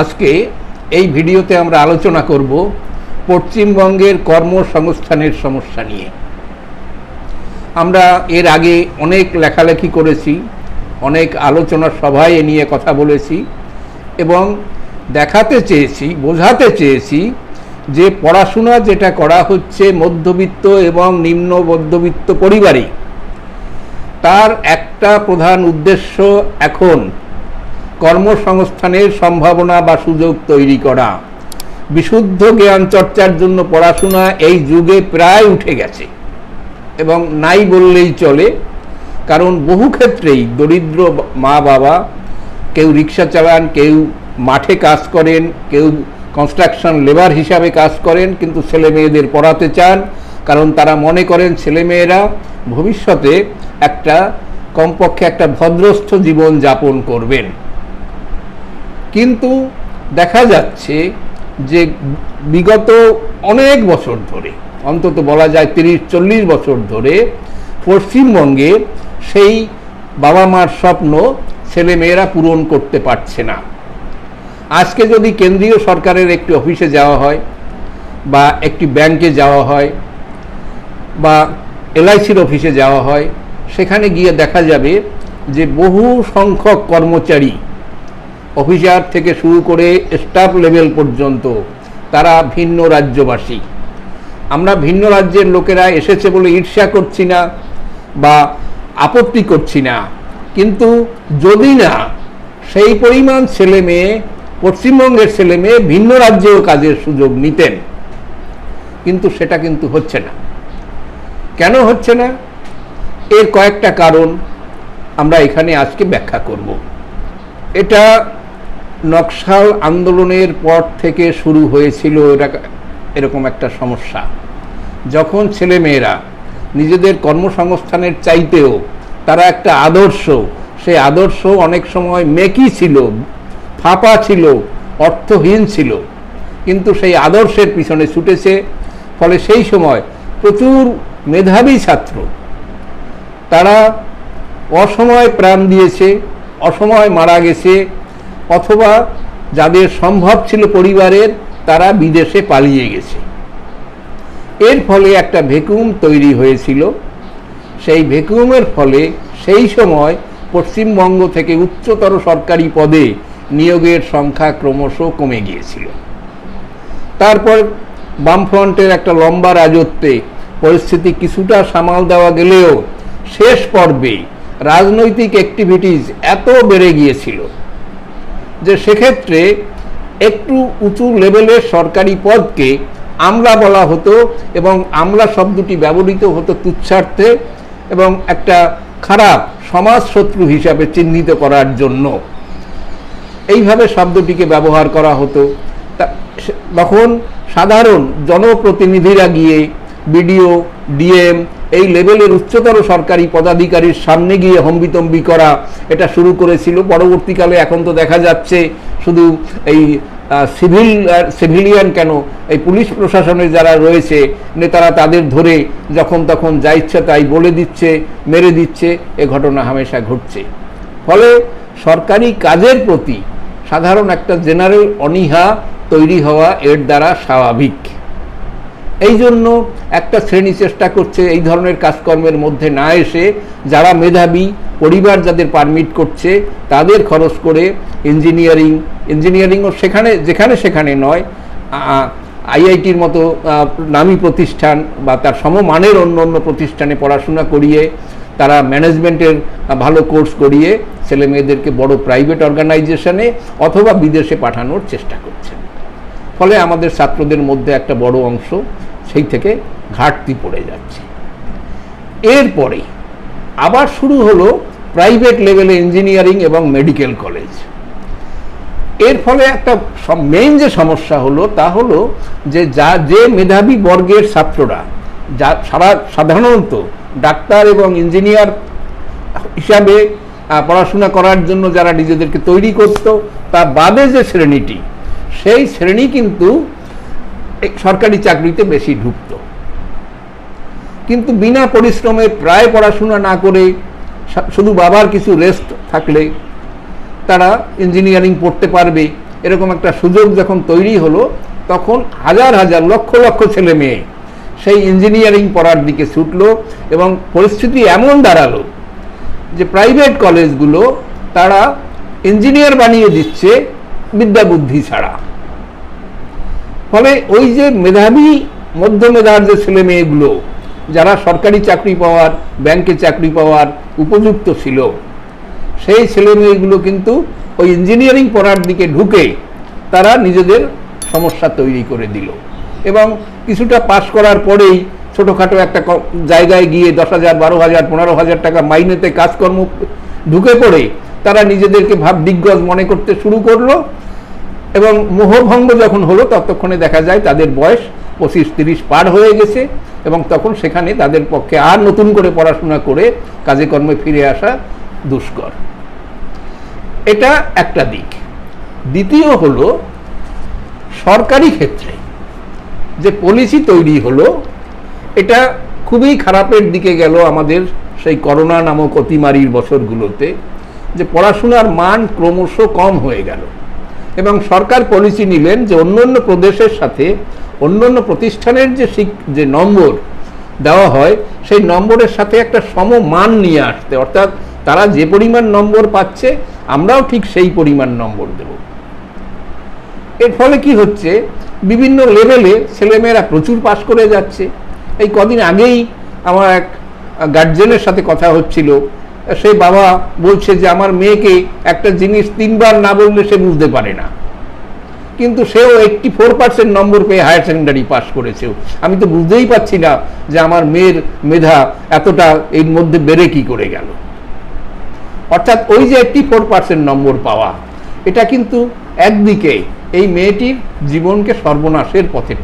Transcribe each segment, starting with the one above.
আজকে এই ভিডিওতে আমরা আলোচনা করব পশ্চিমবঙ্গের কর্মসংস্থানের সমস্যা নিয়ে। আমরা এর আগে অনেক লেখালেখি করেছি, অনেক আলোচনা সভায় এ নিয়ে কথা বলেছি এবং দেখাতে চেয়েছি, বোঝাতে চেয়েছি যে পড়াশোনা যেটা করা হচ্ছে মধ্যবিত্ত এবং নিম্ন মধ্যবিত্ত পরিবারে, তার একটা প্রধান উদ্দেশ্য এখন কর্মসংস্থানের সম্ভাবনা বা সুযোগ তৈরি করা। বিশুদ্ধ জ্ঞান চর্চার জন্য পড়াশোনা এই যুগে প্রায় উঠে গেছে। এবং নাই বললেই চলে, কারণ বহু ক্ষেত্রেই দরিদ্র মা বাবা, কেউ রিক্সা চালান, কেউ মাঠে কাজ করেন, কেউ কনস্ট্রাকশন লেবার হিসাবে কাজ করেন, কিন্তু ছেলে মেয়েদের পড়াতে চান, কারণ তারা মনে করেন ছেলেমেয়েরা ভবিষ্যতে একটা কমপক্ষে একটা ভদ্রস্থ জীবন যাপন করবেন। কিন্তু দেখা যাচ্ছে যে বিগত অনেক বছর ধরে, অন্তত বলা যায় তিরিশ, চল্লিশ বছর ধরে পশ্চিমবঙ্গে সেই বাবা মার স্বপ্ন ছেলেমেয়েরা পূরণ করতে পারছে না। আজকে যদি কেন্দ্রীয় সরকারের একটি অফিসে যাওয়া হয় বা একটি ব্যাংকে যাওয়া হয় বা এলআইসির অফিসে যাওয়া হয়, সেখানে গিয়ে দেখা যাবে যে বহু সংখ্যক কর্মচারী অফিসার থেকে শুরু করে স্টাফ লেভেল পর্যন্ত তারা ভিন্ন রাজ্যবাসী। আমরা ভিন্ন রাজ্যের লোকেরা এসেছে বলে ঈর্ষা করছি না বা আপত্তি করছি না। কিন্তু যদি না, সেই পরিমাণ ছেলে মেয়ে, পশ্চিমবঙ্গের ছেলে মেয়ে ভিন্ন রাজ্যেও কাজের সুযোগ নিতেন। কিন্তু সেটা কিন্তু হচ্ছে না। কেন হচ্ছে না? এর কয়েকটা কারণ আমরা এখানে আজকে ব্যাখ্যা করব। এটা নকশাল আন্দোলনের পর থেকে শুরু হয়েছিল এটা এরকম একটা সমস্যা। যখন ছেলেমেয়েরা নিজেদের কর্মসংস্থানের চাইতেও তারা একটা আদর্শ, সেই আদর্শ অনেক সময় মেকি ছিল, ফাঁপা ছিল, অর্থহীন ছিল। কিন্তু সেই আদর্শের পিছনে ছুটেছে, ফলে সেই সময় প্রচুর মেধাবী ছাত্র। তারা অসময় প্রাণ দিয়েছে, অসময় মারা গেছে অথবা যাদের সম্ভব ছিল পরিবারের, তারা বিদেশে পালিয়ে গেছে। এর ফলে একটা ভেকুম তৈরি হয়েছিল। সেই ভেকুমের ফলে সেই সময় পশ্চিমবঙ্গ থেকে উচ্চতর সরকারি পদে নিয়োগের সংখ্যা ক্রমশ কমে গিয়েছিল। তারপর বামফ্রন্টের একটা লম্বা রাজত্বে পরিস্থিতি কিছুটা সামাল দেওয়া গেলেও শেষ পর্বে রাজনৈতিক অ্যাক্টিভিটিস এত বেড়ে গিয়েছিল যে সেক্ষেত্রে একটু উঁচু লেভেলের সরকারি পদকে আমলা বলা হতো এবং আমলা শব্দটি ব্যবহৃত হতো তুচ্ছার্থে এবং একটা খারাপ সমাজ শত্রু হিসাবে চিহ্নিত করার জন্য। এইভাবে শব্দটিকে ব্যবহার করা হতো। তখন সাধারণ জনপ্রতিনিধিরা গিয়ে বিডিও, ডিএম এই লেভেলের উচ্চতর সরকারি পদাধিকারীর সামনে গিয়ে হম্বিতম্বি করা এটা শুরু করেছিল। পরবর্তীকালে এখন তো দেখা যাচ্ছে শুধু এই সিভিল সিভিলিয়ান কেন, এই পুলিশ প্রশাসনের যারা রয়েছে, নেতারা তাদের ধরে যখন তখন যা ইচ্ছা তাই বলে দিচ্ছে, মেরে দিচ্ছে, এ ঘটনা হামেশা ঘটছে। ফলে সরকারি কাজের প্রতি সাধারণ একটা জেনারেল অনীহা তৈরি হওয়া এর দ্বারা স্বাভাবিক। এই জন্য একটা শ্রেণি চেষ্টা করছে এই ধরনের কাজকর্মের মধ্যে না এসে যারা মেধাবী পরিবার যাদের পারমিট করছে, তাদের খরচ করে ইঞ্জিনিয়ারিং, ইঞ্জিনিয়ারিংও সেখানে, যেখানে সেখানে নয় আইআইটির মতো নামী প্রতিষ্ঠান বা তার সমমানের অন্য অন্য প্রতিষ্ঠানে পড়াশোনা করিয়ে, তারা ম্যানেজমেন্টের ভালো কোর্স করিয়ে ছেলে মেয়েদেরকে বড় প্রাইভেট অর্গানাইজেশনে অথবা বিদেশে পাঠানোর চেষ্টা করছেন। ফলে আমাদের ছাত্রদের মধ্যে একটা বড় অংশ সেই থেকে ঘাটতি পড়ে যাচ্ছে। এরপরে আবার শুরু হলো প্রাইভেট লেভেলে ইঞ্জিনিয়ারিং এবং মেডিকেল কলেজের ফলে একটা মেইন যে সমস্যা হলো তা হলো যে যা, যে মেধাবী বর্গের ছাত্ররা, যা সারা, সাধারণত ডাক্তার এবং ইঞ্জিনিয়ার হিসাবে পড়াশোনা করার জন্য যারা নিজেদেরকে তৈরি করত তার বাদে যে শ্রেণীটি, সেই শ্রেণি কিন্তু সরকারি চাকরিতে বেশি ঢুকত কিন্তু বিনা পরিশ্রমে প্রায় পড়াশোনা না করে শুধু বাবার কিছু রেস্ট থাকলে তারা ইঞ্জিনিয়ারিং পড়তে পারবে, এরকম একটা সুযোগ যখন তৈরি হলো, তখন হাজার হাজার লক্ষ লক্ষ ছেলে মেয়ে সেই ইঞ্জিনিয়ারিং পড়ার দিকে ছুটলো এবং পরিস্থিতি এমন দাঁড়াল যে প্রাইভেট কলেজগুলো তারা ইঞ্জিনিয়ার বানিয়ে দিচ্ছে বিদ্যা বুদ্ধি ছাড়া। ফলে ওই যে মেধাবী মধ্য মেধার যে ছেলে মেয়েগুলো, যারা সরকারি চাকরি পাওয়ার, ব্যাংকে চাকরি পাওয়ার উপযুক্ত ছিল, সেই ছেলে মেয়েগুলো কিন্তু ওই ইঞ্জিনিয়ারিং পড়ার দিকে ঢুকে তারা নিজেদের সমস্যা তৈরি করে দিল। এবং কিছুটা পাশ করার পরেই ছোটোখাটো একটা জায়গায় গিয়ে দশ হাজার, বারো হাজার, পনেরো হাজার টাকা মাইনেতে কাজকর্ম ঢুকে পড়ে তারা নিজেদেরকে ভাব দিগ্গজ মনে করতে শুরু করল। এবং মোহভঙ্গ যখন হলো, ততক্ষণে দেখা যায় তাদের বয়স পঁচিশ তিরিশ পার হয়ে গেছে এবং তখন সেখানে তাদের পক্ষে আর নতুন করে পড়াশোনা করে কাজে কর্মে ফিরে আসা দুষ্কর। এটা একটা দিক। দ্বিতীয় হলো, সরকারি ক্ষেত্রে যে পলিসি তৈরি হলো, এটা খুবই খারাপের দিকে গেল আমাদের সেই করোনা নামক অতিমারির বছরগুলোতে, যে পড়াশোনার মান ক্রমশ কম হয়ে গেল। এবং সরকার পলিসি নিলেন যে অন্য অন্য প্রদেশের সাথে অন্য অন্য প্রতিষ্ঠানের যে যে নম্বর দেওয়া হয়, সেই নম্বরের সাথে একটা সমমান নিয়ে আসতে। অর্থাৎ তারা যে পরিমাণ নম্বর পাচ্ছে, আমরাও ঠিক সেই পরিমাণ নম্বর দেব। এর ফলে কি হচ্ছে? বিভিন্ন লেভেলে ছেলেমেয়েরা প্রচুর পাশ করে যাচ্ছে। এই কদিন আগেই আমার এক গার্জেনের সাথে কথা হচ্ছিল। সেই বাবা বলছে যে আমার মেয়েকে একটা জিনিস তিনবার না বললে সে বুঝতে পারে না। কিন্তু সেও এইটটি ফোর পার্সেন্ট নম্বর পেয়ে হায়ার সেকেন্ডারি পাস করেছে। আমি তো বুঝতেই পারছি না যে আমার মেয়ের মেধা এতটা এর মধ্যে বেড়ে কি করে গেল। অর্থাৎ ওই যে এইটটি ফোর পার্সেন্ট নম্বর পাওয়া, এটা কিন্তু একদিকে এই মেয়েটির জীবনকে সর্বনাশের পথে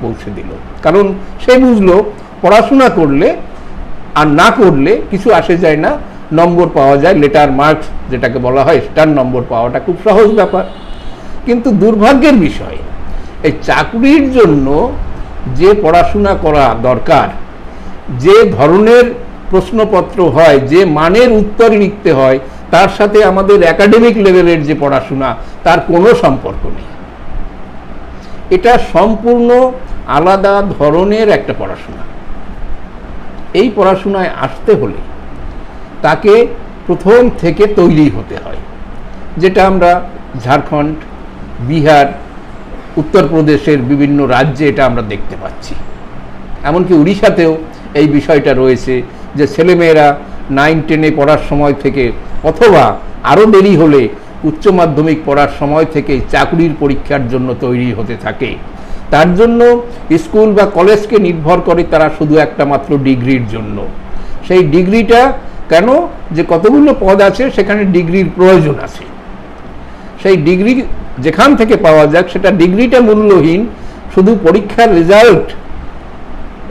পৌঁছে দিল। কারণ সে বুঝলো পড়াশোনা করলে আর না করলে কিছু আসে যায় না, নম্বর পাওয়া যায় লেটার মার্কস যেটাকে বলা হয়, স্টার নম্বর পাওয়াটা খুব সহজ ব্যাপার। কিন্তু দুর্ভাগ্যের বিষয়, এই চাকরির জন্য যে পড়াশোনা করা দরকার, যে ধরনের প্রশ্নপত্র হয়, যে মানের উত্তর লিখতে হয়, তার সাথে আমাদের একাডেমিক লেভেলের যে পড়াশোনা, তার কোনো সম্পর্ক নেই। এটা সম্পূর্ণ আলাদা ধরনের একটা পড়াশোনা। এই পড়াশোনায় আসতে হলে তাকে প্রথম থেকে তৈরি হতে হয়, যেটা আমরা ঝাড়খণ্ড, বিহার, উত্তরপ্রদেশের বিভিন্ন রাজ্যে এটা আমরা দেখতে পাচ্ছি। এমনকি উড়িষ্যাতেও এই বিষয়টা রয়েছে যে ছেলেমেয়েরা নাইন টেনে পড়ার সময় থেকে অথবা আরও দেরি হলে উচ্চ মাধ্যমিক পড়ার সময় থেকে চাকরির পরীক্ষার জন্য তৈরি হতে থাকে। তার জন্য স্কুল বা কলেজকে নির্ভর করে তারা শুধু একটা মাত্র ডিগ্রির জন্য। সেই ডিগ্রিটা কেন? যে কতগুলো পদ আছে, সেখানে ডিগ্রির প্রয়োজন আছে। সেই ডিগ্রি যেখান থেকে পাওয়া যাক, সেটা ডিগ্রিটা মূল্যহীন, শুধু পরীক্ষার রেজাল্ট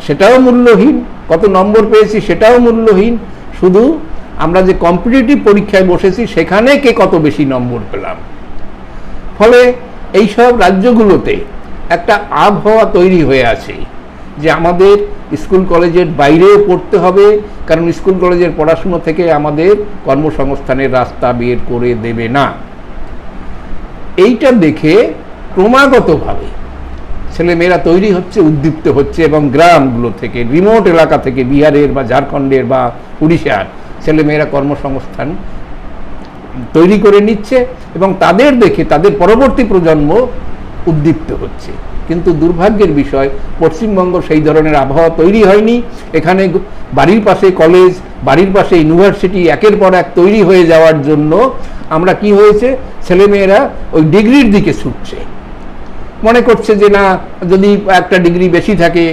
সেটাও মূল্যহীন, কত নম্বর পেয়েছি সেটাও মূল্যহীন, শুধু আমরা যে কম্পিটিটিভ পরীক্ষায় বসেছি, সেখানে কে কত বেশি নম্বর পেলাম। ফলে এইসব রাজ্যগুলোতে একটা আবহাওয়া তৈরি হয়ে আছে যে আমাদের স্কুল কলেজের বাইরেও পড়তে হবে, কারণ স্কুল কলেজের পড়াশুনো থেকে আমাদের কর্মসংস্থানের রাস্তা বের করে দেবে না। এইটা দেখে ক্রমাগতভাবে ছেলেমেয়েরা তৈরি হচ্ছে, উদ্দীপ্ত হচ্ছে এবং গ্রামগুলো থেকে, রিমোট এলাকা থেকে, বিহারের বা ঝাড়খণ্ডের বা উড়িষ্যার ছেলেমেয়েরা কর্মসংস্থান তৈরি করে নিচ্ছে এবং তাদের দেখে, তাদের পরবর্তী প্রজন্ম উদ্দীপ্ত হচ্ছে। কিন্তু দুর্ভাগ্যের বিষয়, পশ্চিমবঙ্গ সেই ধরনের আবহাওয়া তৈরি হয়নি। এখানে বাড়ির পাশে কলেজ বাড়ির পাশে ইউনিভার্সিটি একের পর এক তৈরি হয়ে যাওয়ার জন্য আমরা কি হয়েছে? ছেলেমেয়েরা ওই ডিগ্রির দিকে ছুটছে। মনে করছে যে না, যদি একটা ডিগ্রি বেশি থাকে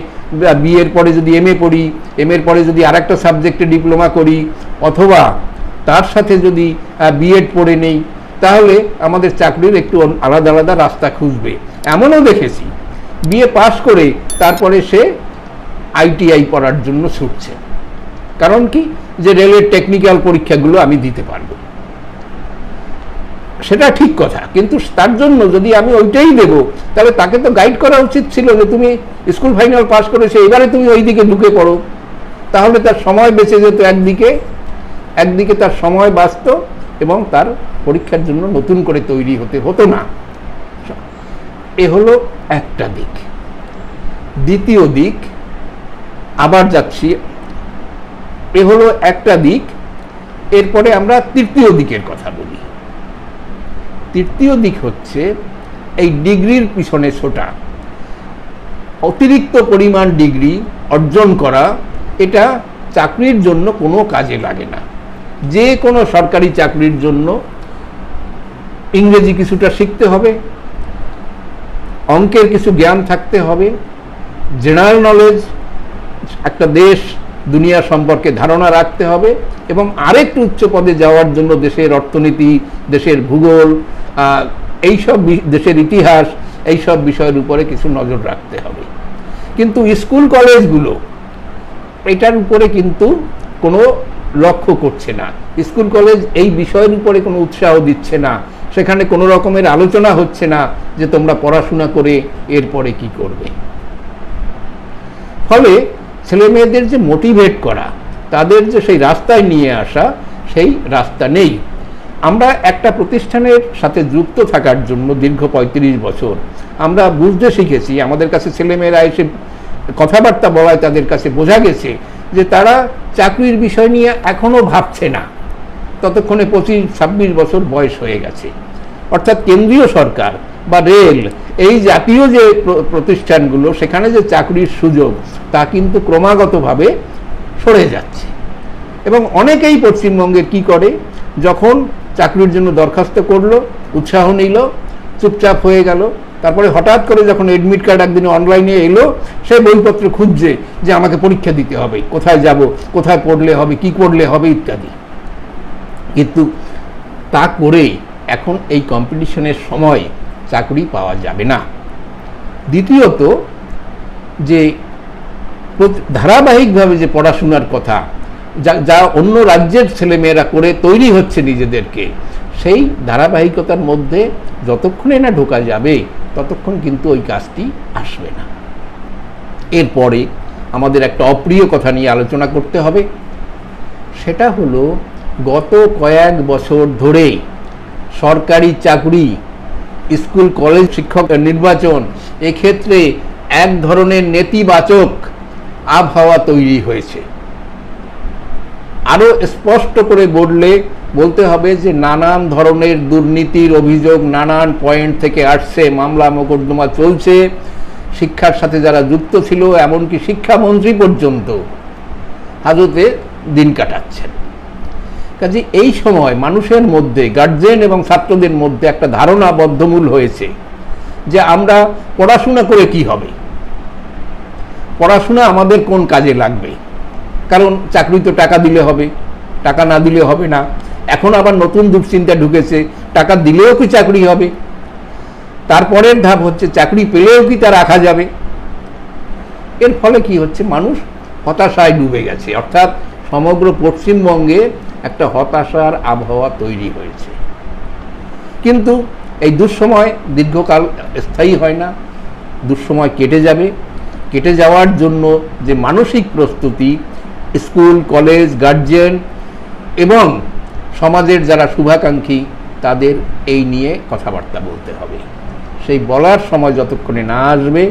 বিয়ের পরে যদি এম এ পড়ি এম এর পরে যদি আরেকটা সাবজেক্টে ডিপ্লোমা করি, অথবা তার সাথে যদি বিএড পড়ে নেই তাহলে আমাদের চাকরির একটু আলাদা আলাদা রাস্তা খুঁজবে। এমনও দেখেছি, বিএ পাশ করে তারপরে সে আইটিআই পড়ার জন্য ছুটছে। কারণ কি? যে রেলের টেকনিক্যাল পরীক্ষাগুলো আমি দিতে পারব। সেটা ঠিক কথা, কিন্তু তার জন্য যদি আমি ওইটাই দেব, তাহলে তাকে তো গাইড করা উচিত ছিল যে তুমি স্কুল ফাইনাল পাস করেছ, এবারে তুমি ওই দিকে ঢুকে পড়ো। তাহলে তার সময় বেঁচে যেত একদিকে একদিকে তার সময় বাঁচত এবং তার পরীক্ষার জন্য নতুন করে তৈরি হতে হতো না। এ হলো একটা দিক। দ্বিতীয় দিক, আবার যাচ্ছি। এ হলো একটা দিক, এরপরে আমরা তৃতীয় দিকের কথা বলি। তৃতীয় দিক হচ্ছে এই ডিগ্রির পিছনে ছোটা। অতিরিক্ত পরিমাণ ডিগ্রি অর্জন করা, এটা চাকরির জন্য কোনো কাজে লাগে না। যে কোনো সরকারি চাকরির জন্য ইংরেজি কিছুটা শিখতে হবে, অঙ্কের কিছু জ্ঞান থাকতে হবে জেনারেল নলেজ একটা দেশ, দুনিয়া সম্পর্কে ধারণা রাখতে হবে এবং আরেকটু উচ্চ পদে যাওয়ার জন্য দেশের অর্থনীতি, দেশের ভূগোল এইসব দেশের ইতিহাস, এইসব বিষয়ের উপরে কিছু নজর রাখতে হবে। কিন্তু স্কুল কলেজগুলো, এটার উপরে কিন্তু কোনো লক্ষ্য করছে না। স্কুল, কলেজ এই বিষয়ের উপরে কোনো উৎসাহ দিচ্ছে না। সেখানে কোনো রকমের আলোচনা হচ্ছে না যে তোমরা পড়াশোনা করে এরপরে কি করবে। ফলে ছেলে মেয়েদের যে মোটিভেট করা, তাদের যে সেই রাস্তায় নিয়ে আসা, সেই রাস্তা নেই। আমরা একটা প্রতিষ্ঠানের সাথে যুক্ত থাকার জন্য দীর্ঘ পঁয়ত্রিশ বছর আমরা বুঝতে শিখেছি, আমাদের কাছে ছেলেমেয়েরা এসে কথাবার্তা বলায় তাদের কাছে বোঝা গেছে যে তারা চাকরির বিষয় নিয়ে এখনও ভাবছে না। ততক্ষণে পঁচিশ, ছাব্বিশ বছর বয়স হয়ে গেছে। অর্থাৎ কেন্দ্রীয় সরকার বা রেল এই জাতীয় যে প্র- প্রতিষ্ঠানগুলো, সেখানে যে চাকরির সুযোগ, তা কিন্তু ক্রমাগতভাবে সরে যাচ্ছে। এবং অনেকেই পশ্চিমবঙ্গে কি করে? যখন চাকরির জন্য দরখাস্ত করল, উৎসাহ নিল, চুপচাপ হয়ে গেল তারপরে হঠাৎ করে যখন এডমিট কার্ড একদিন অনলাইনে এলো, সে বইপত্র খুঁজছে যে আমাকে পরীক্ষা দিতে হবে, কোথায় যাব, কোথায় পড়লে হবে, কি করলে হবে ইত্যাদি। কিন্তু তা করে এখন এই কম্পিটিশনের সময় চাকরি পাওয়া যাবে না। দ্বিতীয়ত যে ধারাবাহিকভাবে যে পড়াশোনার কথা, যা যা অন্য রাজ্যের ছেলেমেয়েরা করে তৈরি হচ্ছে নিজেদেরকে, সেই ধারাবাহিকতার মধ্যে যতক্ষণে না ঢোকা যাবে ততক্ষণ কিন্তু ওই কাজটি আসবে না। এরপরে আমাদের একটা অপ্রিয় কথা নিয়ে আলোচনা করতে হবে। সেটা হলো, গত কয়েক বছর ধরে সরকারি চাকরি, স্কুল, কলেজ শিক্ষক নির্বাচন, এক্ষেত্রে এক ধরনের নেতিবাচক আবহাওয়া তৈরি হয়েছে। আরও স্পষ্ট করে বললে বলতে হবে যে নানান ধরনের দুর্নীতির অভিযোগ নানান পয়েন্ট থেকে আসছে, মামলা মোকদ্দমা চলছে। শিক্ষার সাথে যারা যুক্ত ছিল, এমনকি শিক্ষামন্ত্রী পর্যন্ত হাজতে দিন কাটাচ্ছেন। কাজে এই সময় মানুষের মধ্যে গার্জেন এবং ছাত্রদের মধ্যে একটা ধারণা বদ্ধমূল হয়েছে যে আমরা পড়াশোনা করে কি হবে? পড়াশোনা আমাদের কোন কাজে লাগবে? কারণ চাকরি তো টাকা দিলে হবে, টাকা না দিলে হবে না। এখন আবার নতুন দুশ্চিন্তা ঢুকেছে, টাকা দিলেও কি চাকরি হবে? তারপরের ধাপ হচ্ছে চাকরি পেলেও কি তা রাখা যাবে? এর ফলে কি হচ্ছে? মানুষ হতাশায় ডুবে গেছে। অর্থাৎ সমগ্র পশ্চিমবঙ্গে একটা হতাশার আবহাওয়া তৈরি হয়েছে। কিন্তু এই দুঃসময় দীর্ঘকাল স্থায়ী হয় না, দুঃসময় কেটে যাবে। কেটে যাওয়ার জন্য যে মানসিক প্রস্তুতি, স্কুল, কলেজ গার্জিয়ান এবং সমাজের যারা শুভাকাঙ্ক্ষী, তাদের এই নিয়ে কথাবার্তা বলতে হবে। সেই বলার সময় যতক্ষণে না আসবে,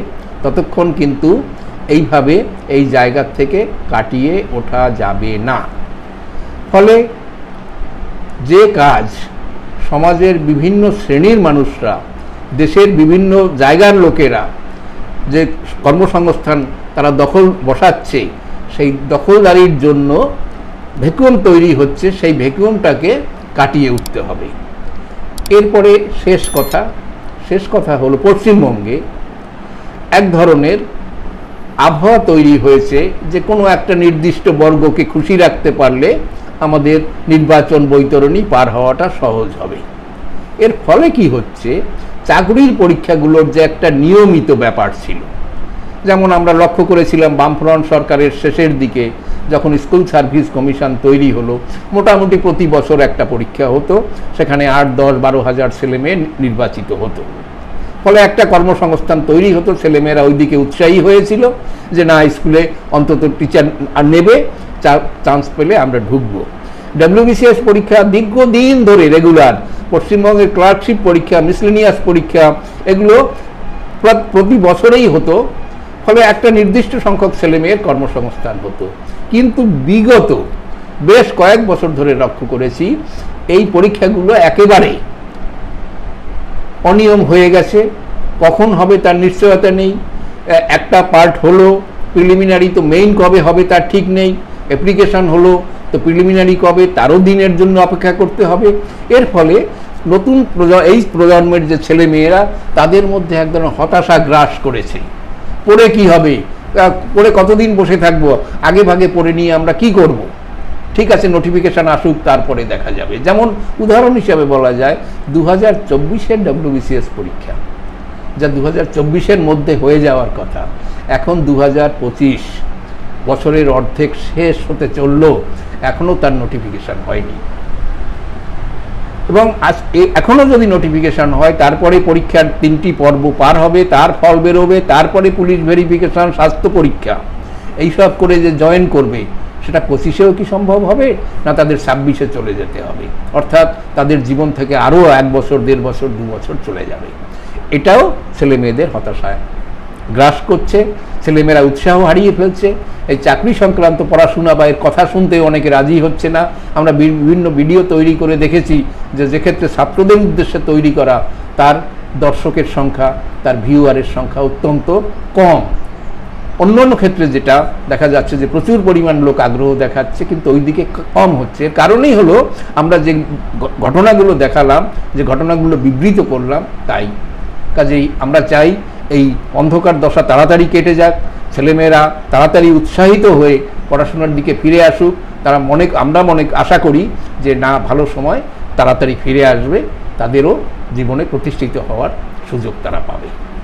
ততক্ষণ কিন্তু এইভাবে এই জায়গা থেকে কাটিয়ে ওঠা যাবে না। ফলে যে কাজ সমাজের বিভিন্ন শ্রেণির মানুষরা, দেশের বিভিন্ন জায়গার লোকেরা যে কর্মসংস্থান তারা দখল বসাচ্ছে, সেই দখলদারির জন্য ভ্যাকুয়াম তৈরি হচ্ছে, সেই ভ্যাকুয়ামটাকে কাটিয়ে উঠতে হবে। এরপরে শেষ কথা শেষ কথা হলো পশ্চিমবঙ্গে এক ধরনের আবহাওয়া তৈরি হয়েছে যে কোনো একটা নির্দিষ্ট বর্গকে খুশি রাখতে পারলে আমাদের নির্বাচন বৈতরণী পার হওয়াটা সহজ হবে। এর ফলে কি হচ্ছে, চাকরির পরীক্ষাগুলোর যে একটা নিয়মিত ব্যাপার ছিল, যেমন আমরা লক্ষ্য করেছিলাম বামফ্রন্ট সরকারের শেষের দিকে যখন স্কুল সার্ভিস কমিশন তৈরি হলো, মোটামুটি প্রতি বছর একটা পরীক্ষা হতো, সেখানে আট, দশ, বারো হাজার ছেলে মেয়ে নির্বাচিত হতো। ফলে একটা কর্মসংস্থান তৈরি হতো, ছেলেমেয়েরা ওই দিকে উৎসাহী হয়েছিল যে না স্কুলে অন্তত টিচার নেবে চান্স পেলে আমরা ঢুকবো। ডাব্লিউবিসিএস পরীক্ষা দীর্ঘদিন ধরে রেগুলার, পশ্চিমবঙ্গের ক্লার্কশিপ পরীক্ষা, মিসলেনিয়াস পরীক্ষা, এগুলো প্র- প্রতি বছরেই হতো, ফলে একটা নির্দিষ্ট সংখ্যক ছেলেমেয়ের কর্মসংস্থান হতো। কিন্তু বিগত বেশ কয়েক বছর ধরে লক্ষ্য করেছি, এই পরীক্ষাগুলো একেবারে অনিয়ম হয়ে গেছে। কখন হবে তার নিশ্চয়তা নেই। একটা পার্ট হলো প্রিলিমিনারি তো মেইন কবে হবে তার ঠিক নেই। অ্যাপ্লিকেশন হলো, তো প্রিলিমিনারি কবে, তারও দিনের জন্য অপেক্ষা করতে হবে। এর ফলে নতুন এই প্রজন্মের যে ছেলে মেয়েরা তাদের মধ্যে এক ধরনের হতাশা গ্রাস করেছে। পড়ে কি হবে? পড়ে কতদিন বসে থাকব, আগে ভাগে পড়ে নিয়ে আমরা কি করব। ঠিক আছে নোটিফিকেশন আসুক, তারপরে দেখা যাবে। যেমন উদাহরণ হিসাবে বলা যায় দু হাজার চব্বিশের ডাব্লিউবিসিএস পরীক্ষা। যা দু হাজার চব্বিশের মধ্যে হয়ে যাওয়ার কথা। এখন দু হাজার পঁচিশ, বছরের অর্ধেক শেষ হতে চলল এখনও তার নোটিফিকেশন হয়নি। এবং আজ এ- এখনও যদি নোটিফিকেশন হয়, তারপরে পরীক্ষার তিনটি পর্ব পার হবে, তার ফল বেরোবে, তারপরে পুলিশ ভেরিফিকেশন স্বাস্থ্য পরীক্ষা। এইসব করে যে জয়েন করবে, সেটা পঁচিশেও কি সম্ভব হবে? না তাদের ছাব্বিশে চলে যেতে হবে? অর্থাৎ তাদের জীবন থেকে আরও এক বছর, দেড় বছর, দু বছর চলে যাবে। এটাও ছেলে মেয়েদের হতাশায় গ্রাস করছে, ছেলেমেয়েরা উৎসাহ হারিয়ে ফেলছে, এই চাকরি সংক্রান্ত পড়াশোনা বা এর কথা শুনতে অনেকে রাজি হচ্ছে না। আমরা বিভিন্ন ভিডিও তৈরি করে দেখেছি যে যেক্ষেত্রে ছাত্রদের উদ্দেশ্যে তৈরি করা, তার দর্শকের সংখ্যা, তার ভিউয়ারের সংখ্যা অত্যন্ত কম। অন্য অন্য ক্ষেত্রে যেটা দেখা যাচ্ছে যে প্রচুর পরিমাণ লোক আগ্রহ দেখাচ্ছে, কিন্তু ওই দিকে কম হচ্ছে। কারণেই হলো আমরা যে ঘটনাগুলো দেখালাম, যে ঘটনাগুলো বিবৃত করলাম, তাই। কাজেই আমরা চাই এই অন্ধকার দশা তাড়াতাড়ি কেটে যাক, ছেলেমেয়েরা তাড়াতাড়ি উৎসাহিত হয়ে পড়াশোনার দিকে ফিরে আসুক। তারা মনে, আমরা মনে আশা করি যে না, ভালো সময় তাড়াতাড়ি ফিরে আসবে। তাদেরও জীবনে প্রতিষ্ঠিত হওয়ার সুযোগ তারা পাবে।